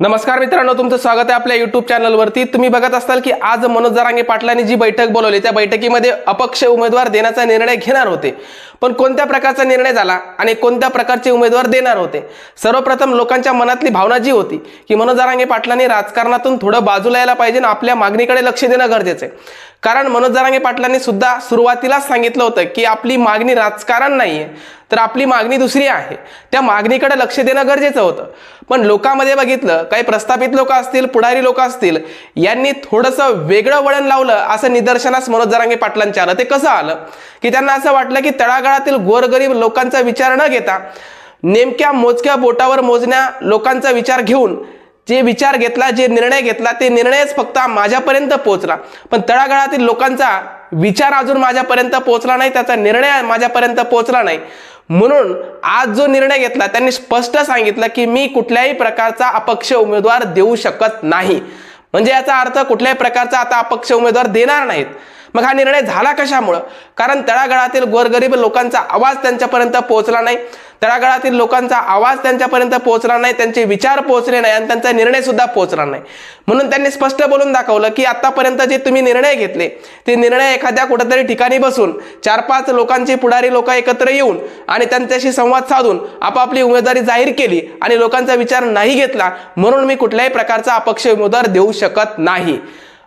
नमस्कार मित्रांनो तुमचं स्वागत आहे आपल्या युट्यूब चॅनलवरती तुम्ही बघत असाल की आज मनोज जरांगे पाटलांनी जी बैठक बोलवली त्या बैठकीमध्ये अपक्ष उमेदवार देण्याचा निर्णय घेणार होते. पण कोणत्या प्रकारचा निर्णय झाला आणि कोणत्या प्रकारचे उमेदवार देणार होते? सर्वप्रथम लोकांच्या मनातली भावना जी होती की मनोज जरांगे पाटलांनी राजकारणातून थोडं बाजूला यायला पाहिजे आणि आपल्या मागणीकडे लक्ष देणं गरजेचं आहे. कारण मनोज जरांगे पाटलांनी सुद्धा सुरुवातीलाच सांगितलं होतं की आपली मागणी राजकारण नाहीये. तर आपली मागणी दुसरी आहे. त्या मागणीकडे लक्ष देणं गरजेचं होतं. पण लोकांमध्ये बघितलं काही प्रस्थापित लोक असतील पुढारी लोक असतील यांनी थोडंसं वेगळं वळण लावलं असं निदर्शनास मनोज जरांगे पाटलांच्या आलं. ते कसं आलं? की त्यांना असं वाटलं की तळागाळातील गोरगरीब लोकांचा विचार न घेता नेमक्या मोजक्या बोटावर मोजण्या लोकांचा विचार घेऊन जे विचार घेतला जे निर्णय घेतला ते निर्णयच फक्त माझ्यापर्यंत पोहोचला. पण तळागाळातील लोकांचा विचार अजून माझ्यापर्यंत पोहोचला नाही त्याचा निर्णय माझ्यापर्यंत पोहोचला नाही. म्हणून आज जो निर्णय घेतला त्यांनी स्पष्ट सांगितलं की मी कुठल्याही प्रकारचा अपक्ष उमेदवार देऊ शकत नाही. म्हणजे याचा अर्थ कुठल्याही प्रकारचा आता अपक्ष उमेदवार देणार नाहीत. मग हा निर्णय झाला कशामुळं? कारण तळागाळातील गोरगरीब लोकांचा आवाज त्यांच्यापर्यंत पोहोचला नाही. तळागाळातील लोकांचा आवाज त्यांच्यापर्यंत पोहोचला नाही त्यांचे विचार पोहोचले नाही आणि त्यांचा निर्णय सुद्धा पोहोचला नाही. म्हणून त्यांनी स्पष्ट बोलून दाखवलं की आतापर्यंत जे तुम्ही निर्णय घेतले ते निर्णय एखाद्या कुठेतरी ठिकाणी बसून चार पाच लोकांची पुढारी लोक एकत्र येऊन आणि त्यांच्याशी संवाद साधून आपापली उमेदवारी जाहीर केली आणि लोकांचा विचार नाही घेतला म्हणून मी कुठल्याही प्रकारचा अपक्ष उमेदवार देऊ शकत नाही.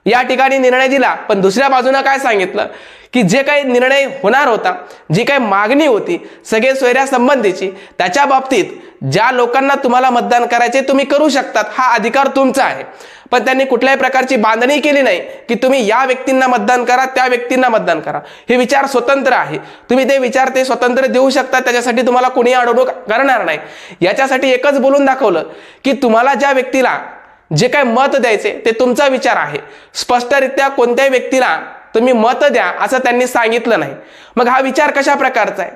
या ठिकाणी निर्णय दिला पण दुसऱ्या बाजूनं काय सांगितलं? की जे काही निर्णय होणार होता जी काही मागणी होती सगळे सोयऱ्या संबंधीची त्याच्या बाबतीत ज्या लोकांना तुम्हाला मतदान करायचे तुम्ही करू शकतात हा अधिकार तुमचा आहे. पण त्यांनी कुठल्याही प्रकारची बांधणी केली नाही की तुम्ही या व्यक्तींना मतदान करा त्या व्यक्तींना मतदान करा. हे विचार स्वतंत्र आहे. तुम्ही ते विचार ते स्वतंत्र देऊ शकता त्याच्यासाठी तुम्हाला कोणी अडवणूक करणार नाही. याच्यासाठी एकच बोलून दाखवलं की तुम्हाला ज्या व्यक्तीला जे काय मत द्यायचे ते तुमचा विचार आहे. स्पष्टरित्या कोणत्याही व्यक्तीला तुम्ही मत द्या असं त्यांनी सांगितलं नाही. मग हा विचार कशा प्रकारचा आहे?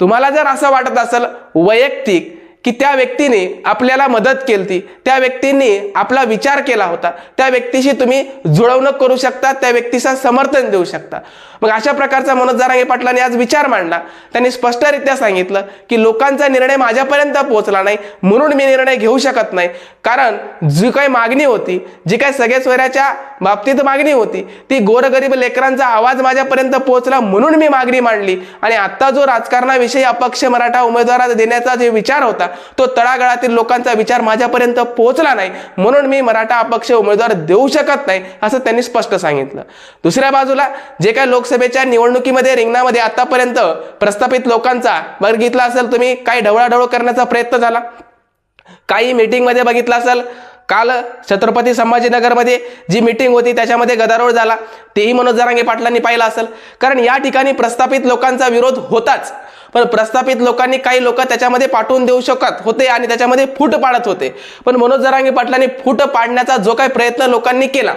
तुम्हाला जर असं वाटत असेल वैयक्तिक की त्या व्यक्तीने आपल्याला मदत केली त्या व्यक्तीने आपला विचार केला होता त्या व्यक्तीशी तुम्ही जुळवणूक करू शकता त्या व्यक्तीचा समर्थन देऊ शकता. मग अशा प्रकारचा मनोज जारांगे पाटलांनी आज विचार मांडला. त्यांनी स्पष्टरित्या सांगितलं की लोकांचा निर्णय माझ्यापर्यंत पोहोचला नाही म्हणून मी निर्णय घेऊ शकत नाही. कारण जी काही मागणी होती जी काही सगळे सोयऱ्याच्या बाबतीत मागणी होती ती गोरगरीब लेकरांचा आवाज माझ्यापर्यंत पोहोचला म्हणून मी मागणी मांडली. आणि आता जो राजकारणाविषयी अपक्ष मराठा उमेदवाराला देण्याचा जे विचार होता तो तळागाळातील लोकांचा विचार माझ्यापर्यंत पोहोचला नाही. म्हणून मी मराठा अपक्ष उमेदवार देऊ शकत नाही असं त्यांनी स्पष्ट सांगितलं. दुसऱ्या बाजूला जे काही लोकसभेच्या निवडणुकीमध्ये रिंगणामध्ये आतापर्यंत प्रस्थापित लोकांचा बघितला असेल तुम्ही काही ढवळाढवळ करण्याचा प्रयत्न झाला? काही मीटिंगमध्ये बघितलं असेल काल छत्रपती संभाजीनगरमध्ये जी मीटिंग होती त्याच्यामध्ये गदारोळ झाला. तेही मनोज जरांगे पाटलांनी पाहिलं असेल. कारण या ठिकाणी प्रस्थापित लोकांचा विरोध होताच. पण प्रस्थापित लोकांनी काही लोक त्याच्यामध्ये पाठवून देऊ शकत होते आणि त्याच्यामध्ये फूट पाडत होते. पण मनोज जरांगे पाटलांनी फूट पाडण्याचा जो काही प्रयत्न लोकांनी केला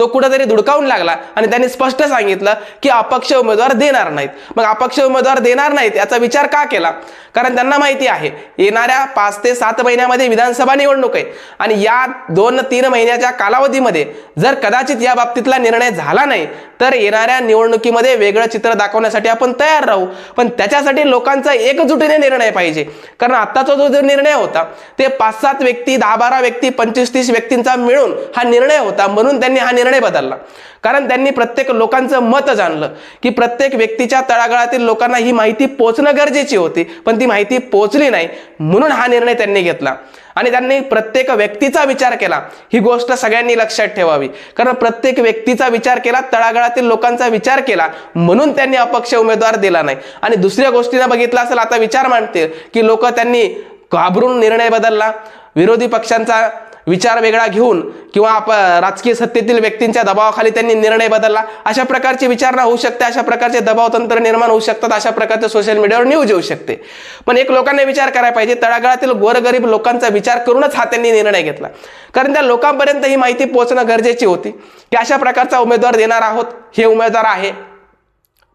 तो कुठेतरी धुडकावून लागला आणि त्यांनी स्पष्ट सांगितलं की अपक्ष उमेदवार देणार नाहीत. मग अपक्ष उमेदवार देणार नाहीत याचा विचार का केला? कारण त्यांना माहिती आहे येणाऱ्या पाच ते सात महिन्यामध्ये विधानसभा निवडणूक आहे आणि या दोन तीन महिन्याच्या कालावधीमध्ये जर कदाचित या बाबतीतला निर्णय झाला नाही तर येणाऱ्या निवडणुकीमध्ये वेगळं चित्र दाखवण्यासाठी आपण तयार राहू. पण त्याच्यासाठी लोकांचा एकजुटीने निर्णय पाहिजे. कारण आत्ताचा जो जो निर्णय होता ते पाच सात व्यक्ती दहा बारा व्यक्ती पंचवीस तीस व्यक्तींचा मिळून हा निर्णय होता. म्हणून त्यांनी हा निर्णय बदलला. कारण त्यांनी प्रत्येक लोकांचं मत जाणलं की प्रत्येक व्यक्तीच्या तळागाळातील लोकांना ही माहिती पोचणं गरजेची होती पण ती माहिती पोचली नाही म्हणून हा निर्णय त्यांनी घेतला. आणि त्यांनी प्रत्येक व्यक्तीचा विचार केला. ही गोष्ट सगळ्यांनी लक्षात ठेवावी. कारण प्रत्येक व्यक्तीचा विचार केला तळागाळातील लोकांचा विचार केला म्हणून त्यांनी अपक्ष उमेदवार दिला नाही. आणि दुसऱ्या गोष्टीनं बघितलं असेल आता विचार मांडतील की लोक त्यांनी घाबरून निर्णय बदलला. विरोधी पक्षांचा विचार वेगळा घेऊन किंवा आप राजकीय सत्तेतील व्यक्तींच्या दबावाखाली त्यांनी निर्णय बदलला अशा प्रकारची विचारणा होऊ शकते अशा प्रकारचे दबाव तंत्र निर्माण होऊ शकतात अशा प्रकारचे सोशल मीडियावर न्यूज येऊ शकते. पण एक लोकांना विचार करायला पाहिजे तळागाळातील गोरगरीब लोकांचा विचार करूनच हा त्यांनी निर्णय घेतला. कारण त्या लोकांपर्यंत ही माहिती पोहोचणं गरजेची होती की अशा प्रकारचा उमेदवार देणार आहोत हे उमेदवार आहे.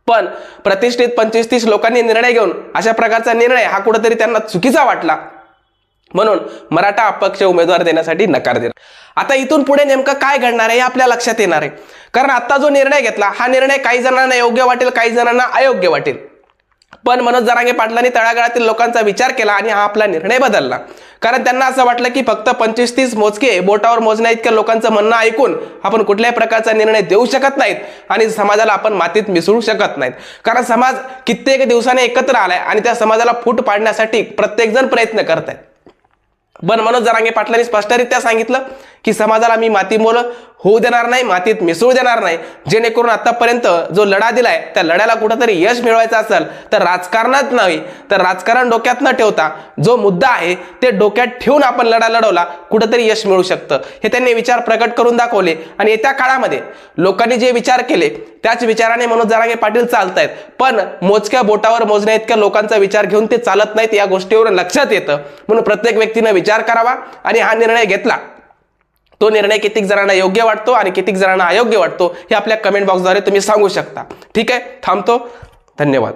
पण प्रतिष्ठित पंचवीस तीस लोकांनी निर्णय घेऊन अशा प्रकारचा निर्णय हा कुठेतरी त्यांना चुकीचा वाटला. म्हणून मराठा अपक्ष उमेदवार देण्यासाठी नकार देणार. आता इथून पुढे नेमकं काय घडणार आहे हे आपल्या लक्षात येणार आहे. कारण आता जो निर्णय घेतला हा निर्णय काही जणांना योग्य वाटेल काही जणांना अयोग्य वाटेल. पण मनोज जरांगे पाटलांनी तळागाळातील लोकांचा विचार केला आणि हा आपला निर्णय बदलला. कारण त्यांना असं वाटलं की फक्त पंचवीस तीस मोजके बोटावर मोजण्या इतक्या लोकांचं म्हणणं ऐकून आपण कुठल्याही प्रकारचा निर्णय देऊ शकत नाहीत आणि समाजाला आपण मातीत मिसळू शकत नाहीत. कारण समाज कित्येक दिवसाने एकत्र आलाय आणि त्या समाजाला फूट पाडण्यासाठी प्रत्येकजण प्रयत्न करत आहेत बन मनोज जरांगे पाटलांनी स्पष्टरित्या सांगितलं की समाजाला मी मातीमोल होऊ देणार नाही मातीत मिसळू देणार नाही. जेणेकरून आतापर्यंत जो लढा दिलाय त्या लढ्याला कुठंतरी यश मिळवायचं असेल तर राजकारणात नाही तर राजकारण डोक्यात न ठेवता जो मुद्दा आहे ते डोक्यात ठेवून आपण लढा लढवला कुठंतरी यश मिळू शकतं. हे त्यांनी विचार प्रकट करून दाखवले. आणि येत्या काळामध्ये लोकांनी जे विचार केले त्याच विचाराने मनोज जरांगे पाटील चालत आहेत पण मोजक्या बोटावर मोजण्या इतक्या लोकांचा विचार घेऊन ते चालत नाहीत या गोष्टीवर लक्षात येतं. म्हणून प्रत्येक व्यक्तीनं विचार करावा आणि हा निर्णय घेतला. तो निर्णय कितीक जणांना योग्य वाटतो आणि कितीक जणांना अयोग्य वाटतो हे आपल्या कमेंट बॉक्सद्वारे तुम्ही सांगू शकता. ठीक आहे? थांबतो. धन्यवाद.